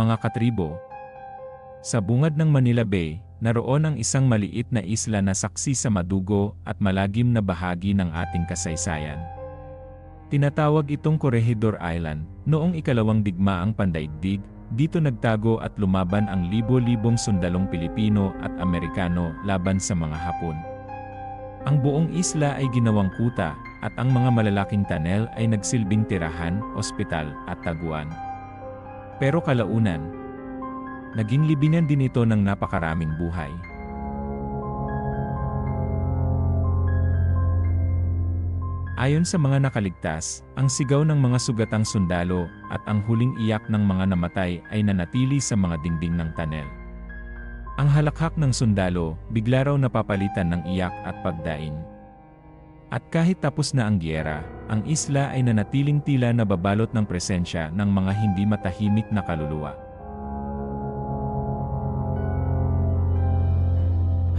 Mga katribo, sa bungad ng Manila Bay, naroon ang isang maliit na isla na saksi sa madugo at malagim na bahagi ng ating kasaysayan. Tinatawag itong Corregidor Island, noong ikalawang digmaang pandaigdig, dito nagtago at lumaban ang libo-libong sundalong Pilipino at Amerikano laban sa mga Hapon. Ang buong isla ay ginawang kuta, at ang mga malalaking tunnel ay nagsilbing tirahan, ospital, at taguan. Pero kalaunan, naging libingan din ito ng napakaraming buhay. Ayon sa mga nakaligtas, ang sigaw ng mga sugatang sundalo at ang huling iyak ng mga namatay ay nanatili sa mga dingding ng tanel. Ang halakhak ng sundalo, bigla raw napapalitan ng iyak at pagdaing. At kahit tapos na ang gyera, ang isla ay nanatiling tila nababalot ng presensya ng mga hindi matahimik na kaluluwa.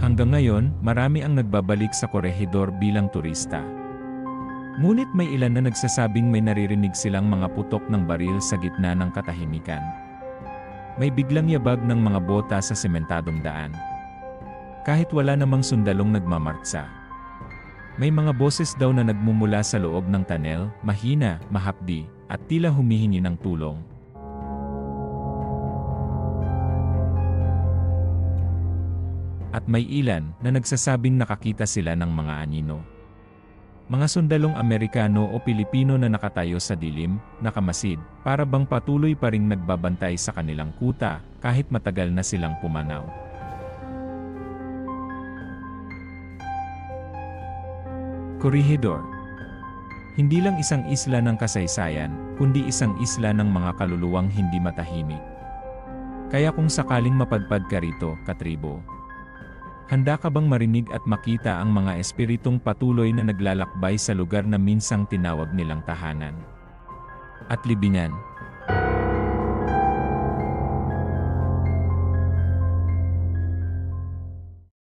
Hanggang ngayon, marami ang nagbabalik sa Corregidor bilang turista. Ngunit may ilan na nagsasabing may naririnig silang mga putok ng baril sa gitna ng katahimikan. May biglang yabag ng mga bota sa sementadong daan. Kahit wala namang sundalong nagmamartsa. May mga boses daw na nagmumula sa loob ng tunnel, mahina, mahapdi, at tila humihingi ng tulong. At may ilan na nagsasabing nakakita sila ng mga anino. Mga sundalong Amerikano o Pilipino na nakatayo sa dilim, nakamasid, para bang patuloy pa ring nagbabantay sa kanilang kuta, kahit matagal na silang pumanaw. Corregidor Hindi lang isang isla ng kasaysayan, kundi isang isla ng mga kaluluwang hindi matahimik. Kaya kung sakaling mapadpad ka rito, katribo, Handa ka bang marinig at makita ang mga espiritong patuloy na naglalakbay sa lugar na minsang tinawag nilang tahanan? At libingan,